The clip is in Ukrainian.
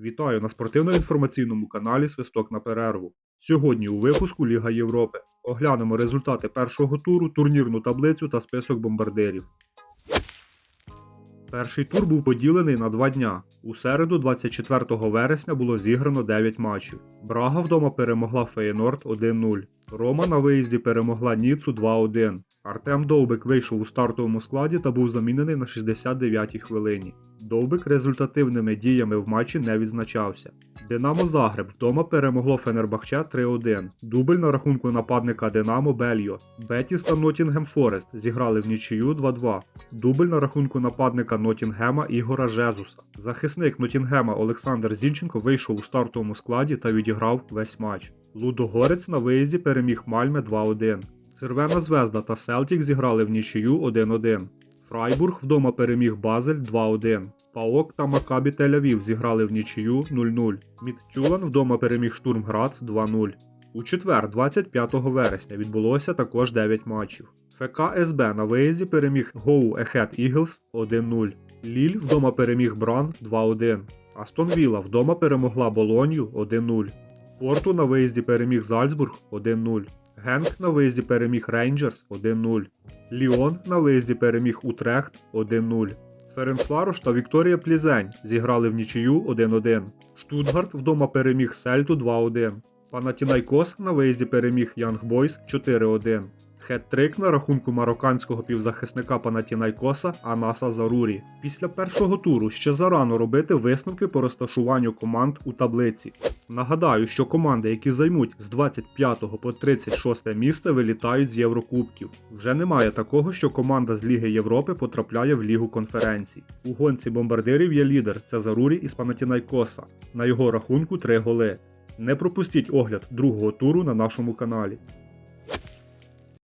Вітаю на спортивно-інформаційному каналі Свисток на перерву. Сьогодні у випуску Ліга Європи. Оглянемо результати першого туру, турнірну таблицю та список бомбардирів. Перший тур був поділений на два дня. У середу, 24 вересня, було зіграно 9 матчів. Брага вдома перемогла Феєнорд 1-0. Рома на виїзді перемогла Ніцу 2-1. Артем Довбик вийшов у стартовому складі та був замінений на 69-й хвилині. Довбик результативними діями в матчі не відзначався. Динамо Загреб вдома перемогло Фенербахче 3-1. Дубль на рахунку нападника Динамо Бельо. Бетіс та Ноттінгем Форест зіграли в нічию 2-2. Дубль на рахунку нападника Ноттінгема Ігора Жезуса. Захисник Ноттінгема Олександр Зінченко вийшов у стартовому складі та відіграв весь матч. Лудогорець на виїзді переміг Мальме 2-1. Червена Звезда та Селтік зіграли в нічию 1-1. Фрайбург вдома переміг Базель 2-1. Паок та Макабі Тель-Авів зіграли в нічию 0-0. Мідтюлан вдома переміг Штурм Грац 2-0. У четвер, 25 вересня, відбулося також 9 матчів. ФК СБ на виїзді переміг Гоу Ехет Іглс 1-0. Ліль вдома переміг Бран 2-1. Астон Вілла вдома перемогла Болонью 1-0. Порту на виїзді переміг Зальцбург 1-0. Генк на виїзді переміг Рейнджерс 1-0. Ліон на виїзді переміг Утрехт 1-0. Ференцварош та Вікторія Плізень зіграли в нічию 1-1. Штутгарт вдома переміг Сельту 2-1. Панатінайкос на виїзді переміг Янг Бойс 4-1. Хет-трик на рахунку марокканського півзахисника Панатінайкоса Анаса Зарурі. Після першого туру ще зарано робити висновки по розташуванню команд у таблиці. Нагадаю, що команди, які займуть з 25 по 36 місце, вилітають з Єврокубків. Вже немає такого, що команда з Ліги Європи потрапляє в Лігу конференцій. У гонці бомбардирів є лідер це Зарурі із Панатінайкоса. На його рахунку 3 голи. Не пропустіть огляд другого туру на нашому каналі.